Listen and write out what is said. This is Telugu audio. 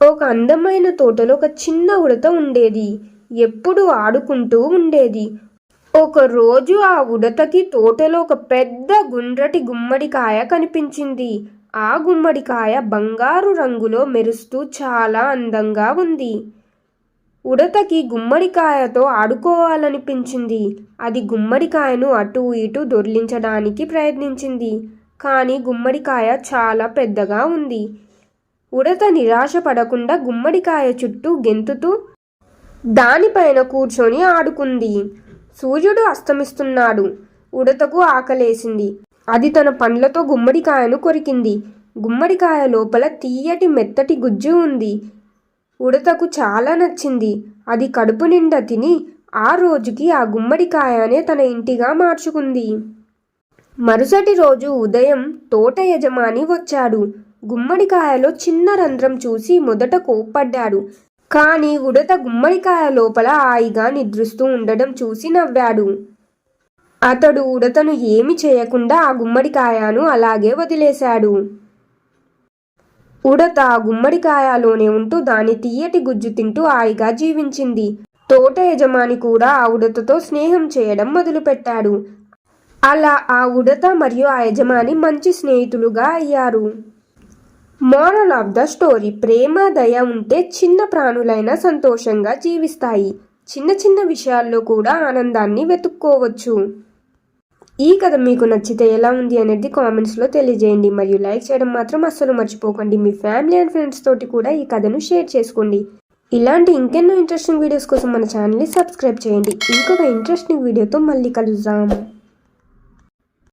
ఒక అందమైన తోటలో ఒక చిన్న ఉడత ఉండేది. ఎప్పుడు ఆడుకుంటూ ఉండేది. ఒక రోజు ఆ ఉడతకి తోటలో ఒక పెద్ద గుండ్రటి గుమ్మడికాయ కనిపించింది. ఆ గుమ్మడికాయ బంగారు రంగులో మెరుస్తూ చాలా అందంగా ఉంది. ఉడతకి గుమ్మడికాయతో ఆడుకోవాలనిపించింది. అది గుమ్మడికాయను అటు ఇటు దొర్లించడానికి ప్రయత్నించింది. కానీ గుమ్మడికాయ చాలా పెద్దగా ఉంది. ఉడత నిరాశ పడకుండా గుమ్మడికాయ చుట్టూ గెంతుతూ దానిపైన కూర్చొని ఆడుకుంది. సూర్యుడు అస్తమిస్తున్నాడు. ఉడతకు ఆకలేసింది. అది తన పండ్లతో గుమ్మడికాయను కొరికింది. గుమ్మడికాయ లోపల తీయటి మెత్తటి గుజ్జు ఉంది. ఉడతకు చాలా నచ్చింది. అది కడుపు నిండా తిని ఆ రోజుకి ఆ గుమ్మడికాయనే తన ఇంటిగా మార్చుకుంది. మరుసటి రోజు ఉదయం తోట యజమాని వచ్చాడు. గుమ్మడికాయలో చిన్న రంధ్రం చూసి మొదట కోప్పడ్డాడు. కానీ ఉడత గుమ్మడికాయ లోపల హాయిగా నిద్రిస్తూ ఉండడం చూసి నవ్వాడు. అతడు ఉడతను ఏమి చేయకుండా ఆ గుమ్మడికాయను అలాగే వదిలేశాడు. ఉడత ఆ గుమ్మడికాయలోనే ఉంటూ దాని తీయటి గుజ్జు తింటూ హాయిగా జీవించింది. తోట యజమాని కూడా ఆ ఉడతతో స్నేహం చేయడం మొదలుపెట్టాడు. అలా ఆ ఉడత మరియు ఆ యజమాని మంచి స్నేహితులుగా అయ్యారు. మోరల్ ఆఫ్ ద స్టోరీ ప్రేమ దయ ఉంటే చిన్న ప్రాణులైనా సంతోషంగా జీవిస్తాయి. చిన్న చిన్న విషయాల్లో కూడా ఆనందాన్ని వెతుక్కోవచ్చు. ఈ కథ మీకు నచ్చితే ఎలా ఉంది అనేది కామెంట్స్లో తెలియజేయండి. మరియు లైక్ చేయడం మాత్రం అస్సలు మర్చిపోకండి. మీ ఫ్యామిలీ అండ్ ఫ్రెండ్స్ తోటి కూడా ఈ కథను షేర్ చేసుకోండి. ఇలాంటి ఇంకెన్నో ఇంట్రెస్టింగ్ వీడియోస్ కోసం మన ఛానల్ని సబ్స్క్రైబ్ చేయండి. ఇంకొక ఇంట్రెస్టింగ్ వీడియోతో మళ్ళీ కలుద్దాం.